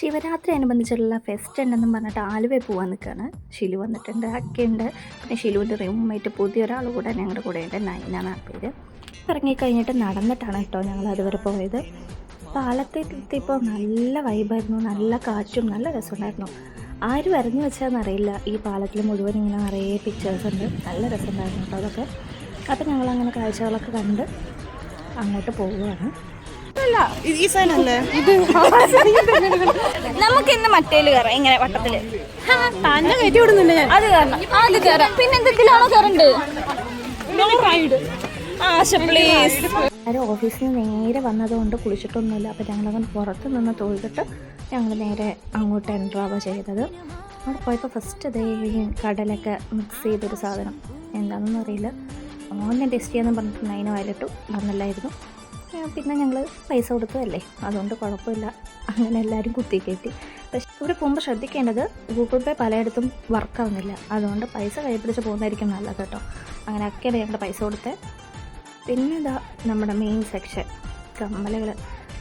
ശിവരാത്രി അനുബന്ധിച്ചുള്ള ഫെസ്റ്റ് ഉണ്ടെന്നും പറഞ്ഞിട്ട് ആലുവ പോവാൻ നിൽക്കുകയാണ് ഷിലു വന്നിട്ടുണ്ട് അക്കയുണ്ട് പിന്നെ ഷിലുവിന്റെ റൂംമേറ്റ് പുതിയൊരാൾ കൂടെ ഞങ്ങളുടെ കൂടെ ഉണ്ട് നൈനാണ് ആ പേര്. ഇറങ്ങിക്കഴിഞ്ഞിട്ട് നടന്നിട്ടാണ് കേട്ടോ ഞങ്ങൾ അതുവരെ പോയത്. പാലത്തെത്തിയപ്പോൾ നല്ല വൈബായിരുന്നു നല്ല കാറ്റും നല്ല രസമുണ്ടായിരുന്നു. ആരും അറിഞ്ഞു വെച്ചാന്നറിയില്ല ഈ പാലത്തിൽ മുഴുവൻ ഇങ്ങനെ നിറയെ പിക്ചേഴ്സ് ഉണ്ട്. നല്ല രസമുണ്ടായിരുന്നു കേട്ടോ അതൊക്കെ. അപ്പോൾ ഞങ്ങളങ്ങനെ കാഴ്ചകളൊക്കെ കണ്ട് അങ്ങോട്ട് പോവുകയാണ്. നമുക്ക് ഇന്ന് മറ്റേൽ കയറാം ഇങ്ങനെ വട്ടത്തിൽ. തന്നെ കയറ്റി വിടുന്നില്ല ഞാൻ. അത് കയറണം അത് കയറാം പിന്നെ എന്തെങ്കിലാണോ കയറണ്ട് ഓഫീസിൽ നിന്ന് നേരെ വന്നതുകൊണ്ട് കുളിച്ചിട്ടൊന്നുമില്ല. അപ്പോൾ ഞങ്ങളങ്ങനെ പുറത്ത് നിന്ന് തൊഴുതിട്ട് ഞങ്ങൾ നേരെ അങ്ങോട്ട് എൻട്രാവ ചെയ്തത്. അവിടെ പോയപ്പോൾ ഫസ്റ്റ് ഈ കടലൊക്കെ മിക്സ് ചെയ്തൊരു സാധനം. എന്താണെന്നറിയില്ല അറിയില്ല. ഓനെ ടെസ്റ്റ് ചെയ്യാന്ന് പറഞ്ഞിട്ട് നൈന വയലിട്ടു. വന്നില്ലായിരുന്നു. പിന്നെ ഞങ്ങൾ പൈസ കൊടുത്തതല്ലേ? അതുകൊണ്ട് കുഴപ്പമില്ല. അങ്ങനെ എല്ലാവരും കുത്തി കയറ്റി പക്ഷേ ഇവിടെ പോകുമ്പോൾ ശ്രദ്ധിക്കേണ്ടത് ഗൂഗിൾ പേ പലയിടത്തും വർക്കാവുന്നില്ല അതുകൊണ്ട് പൈസ കൈ പിടിച്ച് പോകുന്നതായിരിക്കും നല്ലത് കേട്ടോ. അങ്ങനെ അക്കയുടെ ഞങ്ങളുടെ പൈസ കൊടുത്തേ പിന്നെ ഇതാ നമ്മുടെ മെയിൻ സെക്ഷൻ കമ്മലുകൾ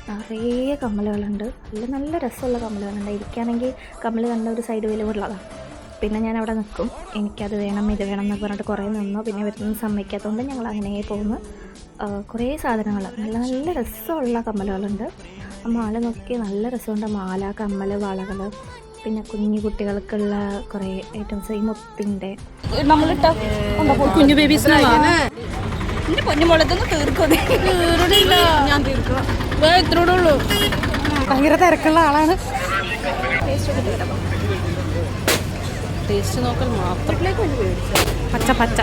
നിറയെ കമ്മലുകളുണ്ട്. നല്ല നല്ല രസമുള്ള കമ്മലുകളുണ്ട്. ഇരിക്കുകയാണെങ്കിൽ കമ്മൽ കണ്ട ഒരു സൈഡ് വിലവുള്ളതാണ് പിന്നെ ഞാൻ അവിടെ നിൽക്കും. എനിക്കത് വേണം ഇത് വേണം എന്നൊക്കെ പറഞ്ഞിട്ട് കുറേ നിന്നു. പിന്നെ ഇവരൊന്നും സമ്മതിക്കാത്തതുകൊണ്ട് ഞങ്ങൾ അങ്ങനെ പോകുന്നു. കുറേ സാധനങ്ങൾ. നല്ല നല്ല രസമുള്ള കമ്മലുകളുണ്ട്. ആ മാല നോക്കി നല്ല രസമുണ്ട്. മാല കമ്മൽ വളകൾ പിന്നെ കുഞ്ഞു കുട്ടികൾക്കുള്ള കുറേ ഐറ്റംസ് ഈ മുത്തിന്റെ കുഞ്ഞു ബേബീസിനെ എന്റെ ഞാൻ തീർക്കാം. ഇത്രയോടെ ഉള്ളൂ. ഭയങ്കര തിരക്കുള്ള ആളാണ്. ടേസ്റ്റ് മാത്രത്തിലേക്ക് നോക്കൽ മാത്രം പച്ച പച്ച.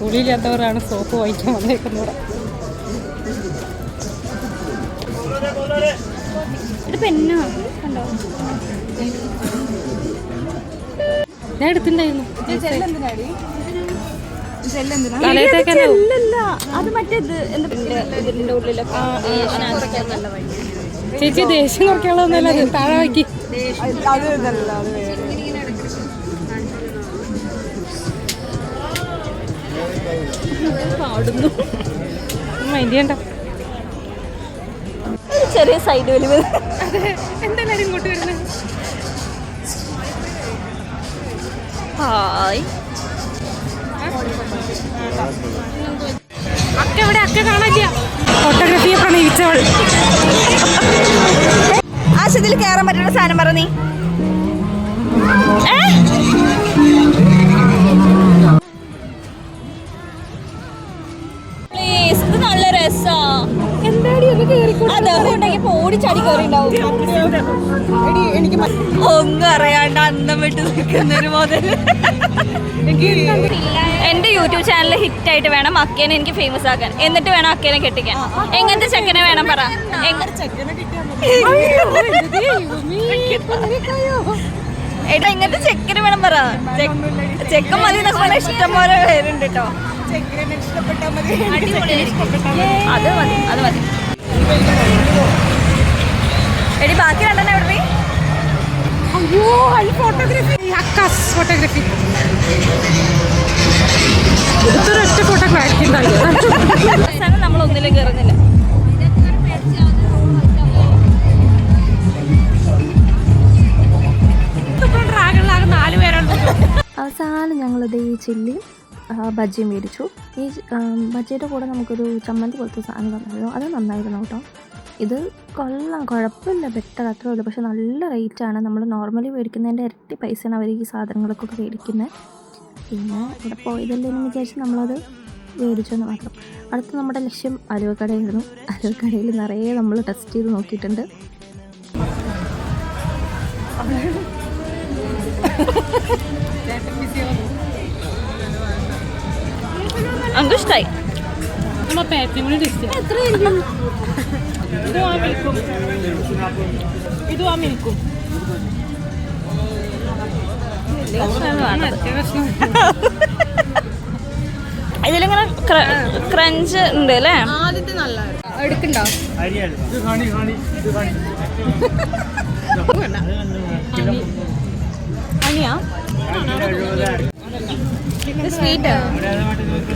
കുളിയില്ലാത്തവരാണ് സോപ്പ് വാങ്ങിക്കാൻ വന്നേക്കുന്നത്. പെണ്ണാ കണ്ടോ? ഞാൻ അല്ലല്ല അത് മറ്റേത് എന്താ ഇതിന്റെ ഉള്ളിലൊക്കെ ചേച്ചി ദേഷ്യം കുറയ്ക്കാനുള്ള താഴെ വയ്ക്കി പാടുന്നു. മൈൻഡ് ചെയ്യണ്ട. ഒരു ചെറിയ സൈഡ് വലിവ്. എന്തെല്ലാരും ഇങ്ങോട്ട് വരുന്നത്? ഹായ് അക്ക ഇവിടെ അക്ക കാണില്ല ഫോട്ടോഗ്രാഫിയെ പ്രണയിച്ചവൾ ആശത്തിൽ കയറാൻ പറ്റുന്ന സാധനം പറ നീ. പ്ലീസ് ഇത് നല്ല രസാ. അതുകൊണ്ടെങ്കിൽ ഓടി ചടി കയറിണ്ടാവും ഒന്നും അറിയാണ്ട് അന്തം വിട്ട് നിൽക്കുന്നൊരു മുതൽ എന്റെ യൂട്യൂബ് ചാനൽ ഹിറ്റ് ആയിട്ട് വേണം അക്കേനെ എനിക്ക് ഫേമസ് ആക്കാൻ. എന്നിട്ട് വേണം അക്കേനെ കെട്ടിക്കാൻ. എങ്ങനത്തെ ചെക്കനെ വേണം പറ. എടാ ഇങ്ങനത്തെ ചെക്കന് വേണം പറ. ചെക്കൻ മതി എന്നൊക്കെ പറഞ്ഞാൽ ഇഷ്ടം പോലെ പേരുണ്ട് കേട്ടോ അത് മതി അത് മതി എടി ബാക്കി രണ്ടെണ്ണം എവിടെ? അയ്യോ ഈ ഫോട്ടോഗ്രാഫി അക്കാസ് ഫോട്ടോഗ്രാഫി ഒറ്റ ഫോട്ടോ അവസാനം നമ്മൾ ഒന്നിലും കയറുന്നില്ല അവസാനം ഞങ്ങളിത് ഈ ചില്ലി ബജ്ജി ബജ്ജിയും മേടിച്ചു. ഈ ബജ്ജിയുടെ കൂടെ നമുക്കൊരു ചമ്മന്തി പോലത്തെ സാധനം തന്നായിരുന്നു. അത് നന്നായിരുന്നു കേട്ടോ. ഇത് കൊള്ളാം കുഴപ്പമില്ല. ബെറ്റർ അത്രേ ഉള്ളൂ. പക്ഷെ നല്ല റേറ്റാണ് നമ്മൾ നോർമലി മേടിക്കുന്നതിന്റെ ഇരട്ടി പൈസയാണ് അവർ ഈ സാധനങ്ങൾക്കൊക്കെ മേടിക്കുന്നത്. പിന്നെ ഇവിടെ പോയതല്ലേ എന്ന് വിചാരിച്ച് നമ്മളത് മേടിച്ചെന്ന് മാത്രം. അടുത്ത നമ്മുടെ ലക്ഷ്യം അലുവക്കടയായിരുന്നു. അലുവക്കടയിൽ നിറയെ നമ്മൾ ടെസ്റ്റ് ചെയ്ത് നോക്കിയിട്ടുണ്ട്. നമുക്ക് ഇഷ്ടമായി ഇതും ആ മിൽക്കും. ഇതും ആ മിൽക്കും. ഇതിലിങ്ങനെ ക്രഞ്ച് ഉണ്ട് അല്ലേ? ആദ്യത്തെ നല്ല എടുക്കണ്ടോ? അണിയാ സ്വീറ്റ്?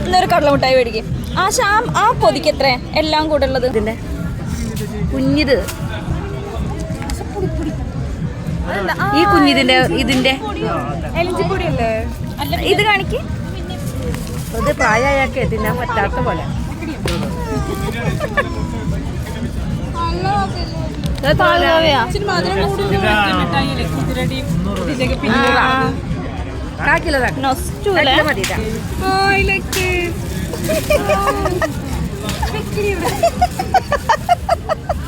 ഇന്നൊരു കടലമുട്ടായി മേടിക്കും. ആ ശാം ആ പൊതിക്ക് എത്ര എല്ലാം കൂടെ ഉള്ളത്. ഇതിന്റെ കുഞ്ഞിത്. ഈ കുഞ്ഞിതിന്റെ ഇതിന്റെ ഇത് കാണിക്ക്. ഇത് പ്രായമായൊക്കെ തിന്നാൻ പറ്റാത്ത പോലെ. ഇച്ചിരി മധുരം കൂടുതൽ മിഠായില്ലേ കുതിരടിയും ഇതിലേക്ക് പിന്നെ കാ കിലോ താ. നൊസ്റ്റൂലെ കാ കിലോ മതി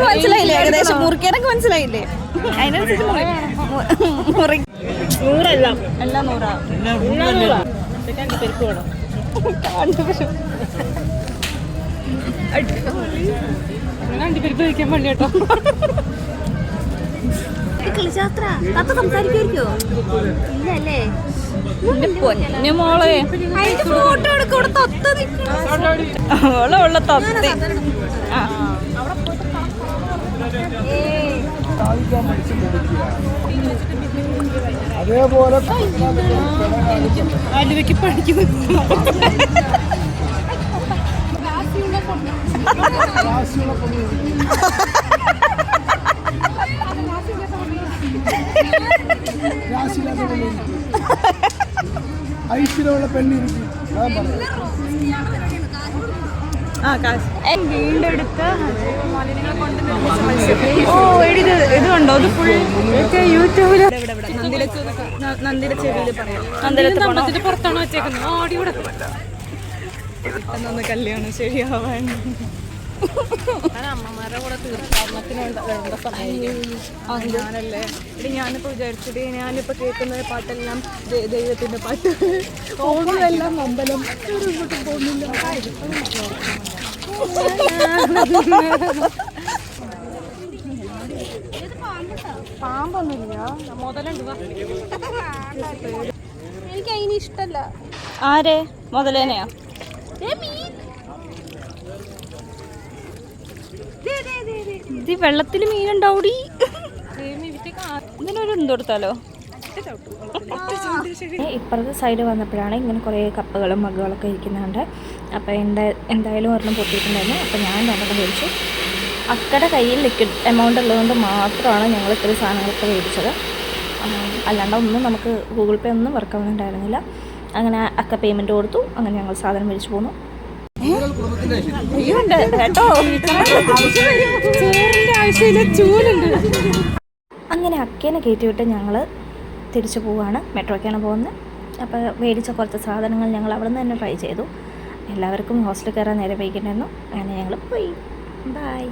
മനസ്സിലായില്ലേ? ഏകദേശം മുറിക്കാനൊക്കെ മനസ്സിലായില്ലേ? അതിനനുസരിച്ച് മുറി മുറി എല്ലാം നൂറാ. പരിപ്പ് വേണം അങ്ങനെ അണ്ടിപ്പരിപ്പ് കഴിക്കാൻ വേണ്ടി കേട്ടോ എന്റെ പൊന്നു മോളെ. ഫോട്ടോ എടുക്കൂടെ തത്ത അവളെ ഉള്ള തത്തി. അതേപോലെ അലുവയ്ക്ക് പഠിക്കുന്നു ഐശ്വര്യമുള്ള പെണ്ണിരിക്കും ആ കാശ്. വീണ്ടെടുത്ത് ഓ എഴുതി ഇത് കണ്ടോ? അത് ഫുൾ യൂട്യൂബിൽ നന്ദിരച്ചേരിയിൽ പറയാം. നന്ദിരത്ത് പോണോ? നമ്പത്തിന്റെ പുറത്താണ് വെച്ചേക്കുന്നത്. ഓടി പെട്ടെന്നൊന്ന് കല്യാണം ശരിയാവാൻ. അമ്മമാരുടെ കൂടെ തീർത്ഥാടനത്തിന് വേണ്ട സമയം ഞാനല്ലേ? വിചാരിച്ചത് കേൾക്കുന്ന പാട്ടെല്ലാം ദൈവത്തിന്റെ പാട്ട്. പോകുന്നതെല്ലാം അമ്പലം. ഇങ്ങോട്ടും പോകുന്നില്ല. പാമ്പൊന്നുമില്ല. മുതലുണ്ട്. എനിക്ക് അതിന് ഇഷ്ടല്ല. ആരെ? മുതലേനെയോ? ഇത് വെള്ളത്തിൽ മീനുണ്ടാവൂടി. ഇതിനൊരു എന്തെടുത്താലോ ഇപ്പുറത്തെ സൈഡ് വന്നപ്പോഴാണ് ഇങ്ങനെ കുറേ കപ്പുകളും മഗ്ഗുകളൊക്കെ ഇരിക്കുന്നുണ്ട്. അപ്പോൾ എന്താ എന്തായാലും ഒരെണ്ണം പൊട്ടിയിട്ടുണ്ടായിരുന്നു. അപ്പോൾ ഞാൻ രണ്ടെണ്ണം മേടിച്ചു. അക്കടെ കയ്യിൽ ലിക്വിഡ് എമൗണ്ട് ഉള്ളതുകൊണ്ട് മാത്രമാണ് ഞങ്ങൾ ഇത്രയും സാധനങ്ങളൊക്കെ മേടിച്ചത്. അല്ലാണ്ട് ഒന്നും നമുക്ക് ഗൂഗിൾ പേ ഒന്നും വർക്ക് ആവുന്നുണ്ടായിരുന്നില്ല. അങ്ങനെ അക്ക പേയ്മെന്റ് കൊടുത്തു. അങ്ങനെ ഞങ്ങൾ സാധനം മേടിച്ചു പോന്നു. ഉണ്ട് കേട്ടോ. ചോറിന്റെ ആവശ്യമില്ല ചൂലുണ്ട്. അങ്ങനെ അക്കേനെ കയറ്റിവിട്ട് ഞങ്ങൾ തിരിച്ചു പോവുകയാണ് മെട്രോക്കാണ് പോകുന്നത്. അപ്പോൾ മേടിച്ച കുറച്ച് സാധനങ്ങൾ ഞങ്ങൾ അവിടെ നിന്ന് തന്നെ ട്രൈ ചെയ്തു. എല്ലാവർക്കും ഹോസ്റ്റലിൽ കയറാൻ നേരെ വൈകിട്ടുണ്ടായിരുന്നു. അങ്ങനെ ഞങ്ങൾ പോയി. ബായ്